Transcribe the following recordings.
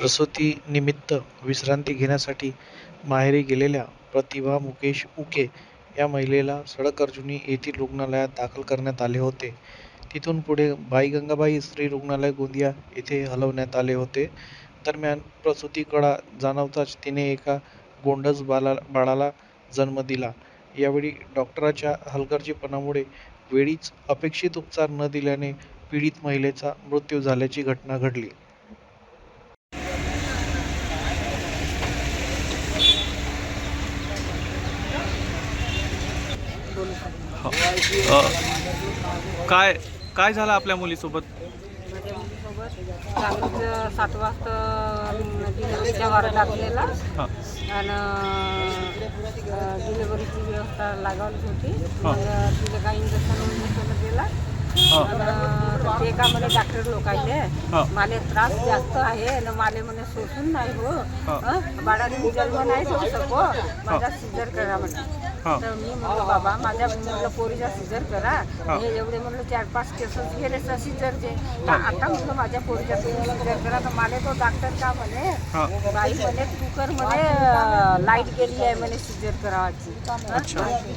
प्रसूतीनिमित्त विश्रांती घेण्यासाठी माहेरी गेलेल्या प्रतिभा मुकेश उके या महिलेला सडक अर्जुनी येथील रुग्णालयात दाखल करण्यात आले होते. तिथून पुढे बाई गंगाबाई स्त्री रुग्णालय गोंदिया येथे हलवण्यात आले होते. दरम्यान प्रसूती कळा जाणवताच तिने एका गोंडस बाळाला जन्म दिला. यावेळी डॉक्टरांच्या हलगर्जीपणामुळे वेळीच अपेक्षित उपचार न दिल्याने पीडित महिलेचा मृत्यू झाल्याची घटना घडली. काय काय झालं आपल्या मुलीसोबत माझ्या मुलीसोबत चांगलीच सात वाजता डिलिव्हरीच्या वारा हां आणि डिलिव्हरीची व्यवस्था लागावलीच होती हा. मग तिला काही इंजेक्शन इंजेक्शन दिला हां आणि ते का म्हणे डॉक्टर लोकांचे हा. मला त्रास जास्त आहे आणि मला म्हणे सोसून नाही हो हा. हं? बाळाने जन्म नाही करू सको माझा सिजर करा म्हणे. तर मी म्हणलं बाबा माझ्या म्हणलं पोरीचा सिजर करा हा. एवढे म्हणलं चार पाच केसेस गेले सिजरचे तर आता म्हणलं माझ्या पोरीचा तुम्ही सिजर करा तर मला तो डॉक्टर का म्हणे. बाई म्हणे तू कर म्हणे लाइट गेली आहे म्हणे सिजर करावाची.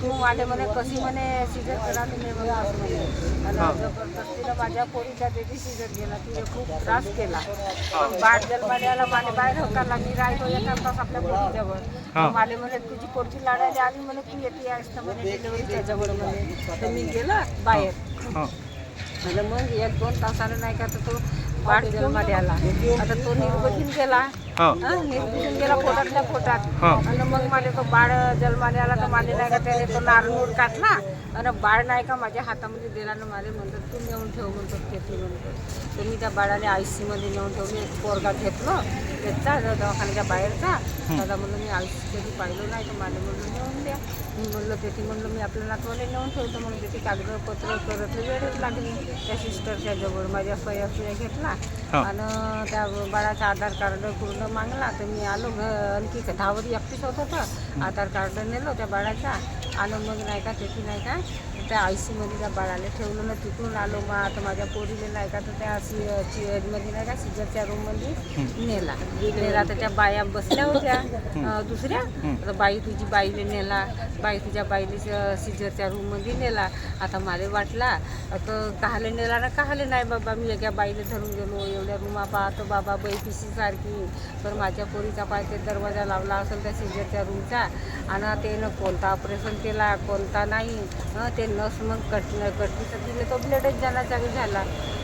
तू माझे म्हणे कशी म्हणे सिजर करा तुम्ही म्हणे असं म्हणे. आणि जबरदस्तीनं माझ्या पोरीचा बेबी सिजर गेला तिने खूप त्रास केला पण बाळ जन्माला मला बाहेर होताना मी राहतो एका तास आपल्या पोरीजवळ. मला म्हणे तुझी पोरची लढायला आली म्हणे तू येते आहेस तर म्हणे डिलिव्हरीच्या जवळ म्हणे तर मी गेलो बाहेर. हां. आणि मग एक दोन तासानं नाही का तर तो बाळ जन्माला आला. आता तो निर्बधीन गेला. गेला पोटातल्या पोटात. आणि मग मला तो बाळ जन्माला आला तर मला नाही का त्याने तो नारळ काढला आणि बाळ नाही का माझ्या हातामध्ये दिला ना मला म्हणतात तू नेऊन ठेव म्हणतो ते म्हणतो तर मी त्या बाळाने आय सी मध्ये नेऊन एक पोरगा घेतलो त्याचा दवाखान्याच्या बाहेरचा. दादा म्हणलं मी आय सी कधी पाहिलं नाही तर मला म्हणलं नेऊन द्या. मी म्हणलं तेथे म्हणलं मी आपल्या नातवाला नेऊन ठेवतो म्हणून त्याची कागदपत्र करत वेळच लागली. त्या सिस्टरच्या जवळ माझ्या सुया घेतला. आणि त्या बाळाचा आधार कार्ड पूर्ण मागला तर मी आलो घ आणखी दहावर एकटीच होत होतं. आधार कार्ड नेलो त्या बाळाचा आणि मग नाही का त्याची नाही का त्या आय सीमध्ये त्या बाळाला ठेवलं ना तिकडून आलो मग. आता माझ्या पोरीला नाही का तर त्या सी मध्ये नाही का सिजरच्या रूममध्ये नेला. नेला तर त्या बाया बसल्या होत्या दुसऱ्या. तर बाई तुझी बाईले नेला. बाई तुझ्या बाईले सिजरच्या रूममध्ये नेला. आता मला वाटला तर कहाले नेला ना कहाले नाही बाबा. मी एका बाईले धरून गेलो एवढ्या रूमा पाहतो बाबा बाई सारखी. तर माझ्या पोरीचा पाय ते दरवाजा लावला असेल त्या सिजरच्या रूमचा. आणि त्यानं कोणता ऑपरेशन केला कोणता नाही ते नस मग कट कटली तर तिला तो ब्लडच चालू झाला.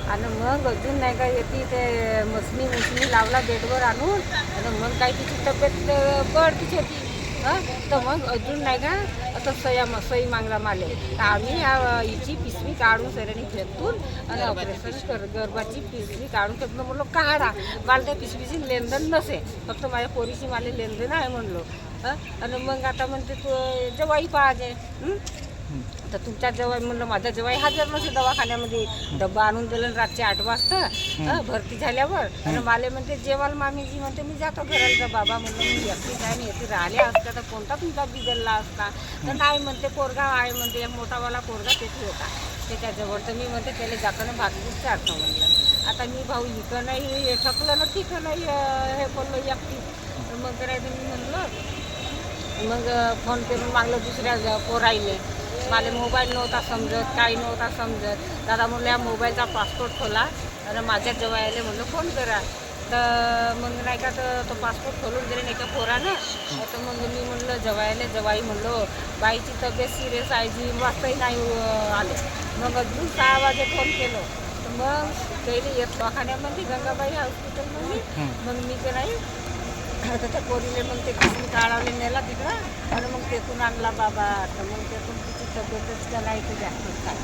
आणि मग अजून नाही का येते ते मसनी मुसनी लावला बेडवर आणून. आणि मग काही तिची तब्येत बढतीच होती. तर मग अजून नाही का? असं सया सई मागला माले. तर आम्ही या हिची पिशवी काढून सरांनी फेकून आणि ऑपरेशन कर गर्भाची पिशवी काढून फेकून म्हणलो काढा. मला त्या पिशवीची लेनदेन नसे. फक्त माझ्या पोरीची मला लेनदेन आहे म्हणलो. हं, आणि मग आता म्हणते तू जवाई पाहिजे? तर तुमच्या जवाई म्हणलं माझा जवाई हजर नसे दवाखान्यामध्ये. डब्बा आणून दिलं रातचे आठ वाजता हं, भरती झाल्यावर. आणि माले म्हणते जेवाल मामीजी म्हणते मी जातो घराला. बाबा म्हणलं मी एकटीच आहे आणि येथे राहिल्या असत्या तर कोणता तुमचा बिघडला असता? तर नाही म्हणते पोरगा आहे म्हणते मोठावाला पोरगा तेथे होता. त्याच्याजवळ तर मी म्हणते त्याला जाताना भाकरीच चारतो म्हणलं. आता मी भाऊ इथं नाही हे ठकलं ना तिथं नाही हे बोललो एकटी. मग करायचं मी म्हणलं मग फोन करून मागलं दुसऱ्या पोराईले. मला मोबाईल नव्हता समजत काही नव्हता समजत. दादा म्हणलं या मोबाईलचा पासपोर्ट खोला. आणि माझ्या जवळ म्हणलं फोन करा. तर मग नाही का तर तो पासपोर्ट खोलून दिले नाही का पोरानं. तर मग मी म्हणलं जवायला जवाई. म्हणलो बाईची तब्येत सिरियस आहे जी वाजताही नाही आले. मग अजून सहा वाजे फोन केलं. तर मग पहिले येत दवाखान्यामध्ये गंगाबाई हॉस्पिटलमध्ये मग मी ते नाही आता त्या मग ते किडनी काढावले नेला तिकडं. आणि मग तेथून आणला बाबा. तर मग तेथून तिची तब्येतच त्याला इथे जास्त काय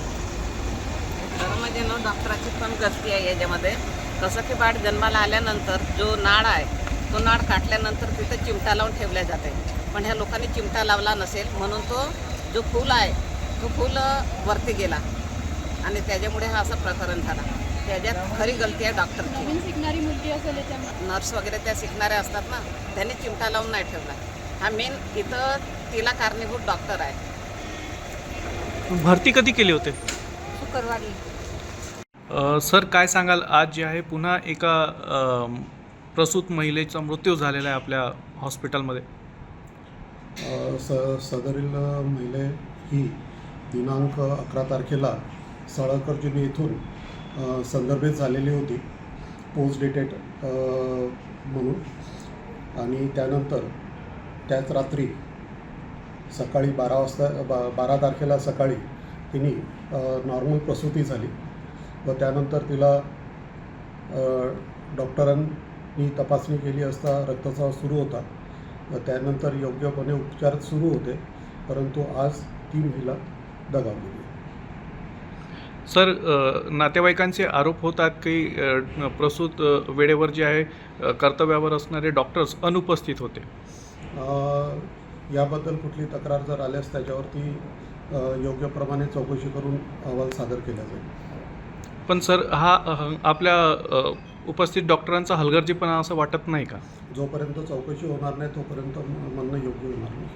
खरं म्हणजे ना डॉक्टराची पण गलती आहे याच्यामध्ये. कसं की बाळ जन्माला आल्यानंतर जो नाळ आहे तो नाळ काटल्यानंतर तिथं चिमटा लावून ठेवल्या जाते. पण ह्या लोकांनी चिमटा लावला नसेल म्हणून तो जो फूल आहे तो फूल वरती गेला. आणि त्याच्यामुळे हा असं प्रकरण झाला. त्याच्यात खरी गलती आहे डॉक्टरची. शिकणारी मुलगी असेल याच्यामध्ये. नर्स वगैरे त्या शिकणाऱ्या असतात ना त्यांनी चिमटा लावून नाही ठेवला. हा मेन इथं तिला कारणीभूत डॉक्टर आहे. भरती कधी केले होते? शुक्रवारी. अ, सर काय सांगाल? आज जे आहे पुन्हा एका अ, प्रसूत महिलेचा मृत्यू झालेला आहे आपल्या हॉस्पिटलमध्ये. अ, स सदरील महिला ही दिनांक अकरा तारखेला सळकर्जुनी येथून अ, संदर्भित झालेली होती पोस्ट डेटेड म्हणून. आणि त्यानंतर त्याच रात्री सकाळी बारा वाजता बा बारा तारखेला सकाळी तिने नॉर्मल प्रसूती झाली व त्यानंतर तिला डॉक्टरांनी तपासणी केली असता रक्तस्राव सुरू होता व त्यानंतर योग्यपणे उपचार सुरू होते परंतु आज ती महिला दगावलेली सर नातेवाईकांचे आरोप होतात की प्रसूत वेळेवर जे आहे कर्तव्यावर असणारे डॉक्टर्स अनुपस्थित होते. याबद्दल कुठली तक्रार जर आल्यास त्याच्यावरती अ, योग्यप्रमाणे चौकशी करून अहवाल सादर केला जाईल. पण सर हा आपल्या उपस्थित डॉक्टरांचा हलगर्जीपणा असं वाटत नाही का? जोपर्यंत चौकशी होणार नाही तोपर्यंत म्हणणं योग्य होणार नाही.